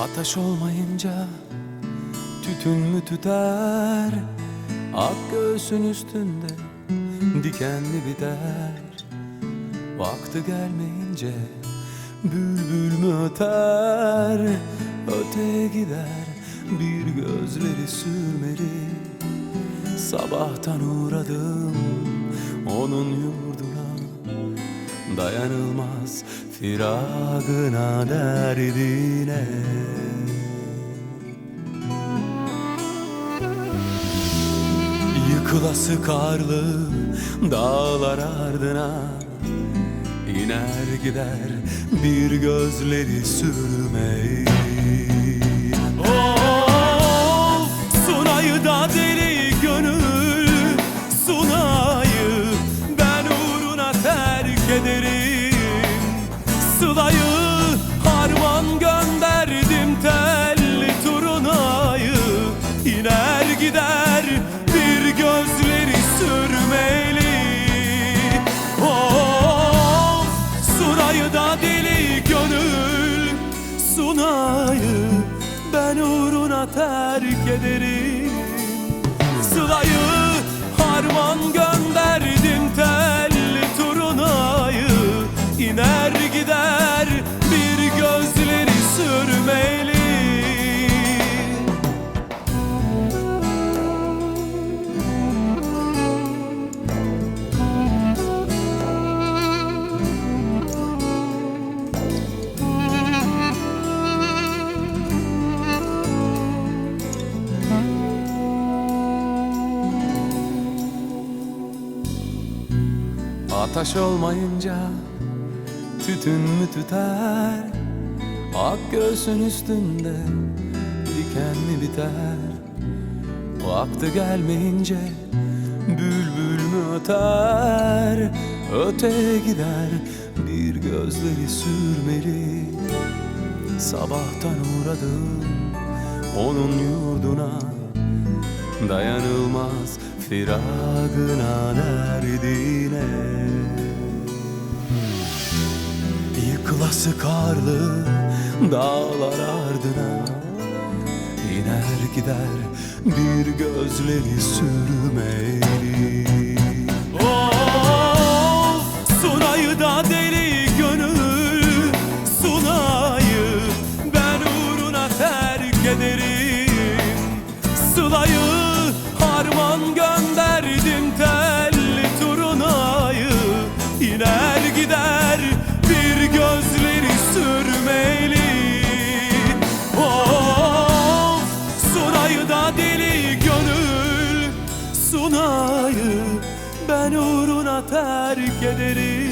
Ataş olmayınca tütün mü tüter? Ak göğsün üstünde dikenli biter? Vakti gelmeyince bülbül mü öter? Öte gider bir gözleri sürmeli. Sabahtan uğradım onun yurduna Dayanılmaz firagına derdine. Yıkılası karlı dağlar ardına iner gider bir gözleri sürmeyi Of Sunay'ı da deli Harman gönderdim telli turunayı iner gider bir gözleri sürmeli. Of Sunay'ı da deli gönül. Sunay'ı ben uğruna terk ederim. Sıla'yı harman gönderdim Ataş olmayınca tütün mü tüter? Ak göğsün üstünde dikenli biter? Vakti gelmeyince bülbül mü öter? Öte gider bir gözleri sürmeli. Sabahtan uğradım onun yurduna. Dayanılmaz firagına derdine. Yıkılası karlı dağlar ardına. İner gider bir gözleri sürmeli. Of Sunay'ı da deli gönül. Sunay'ı ben uğruna terk ederim. Sıla'yı harman gönderdim telli turunayı iner gider bir gözleri sürmeli. Of Sunay'ı da deli gönül. Sunay'ı ben uğruna terk ederim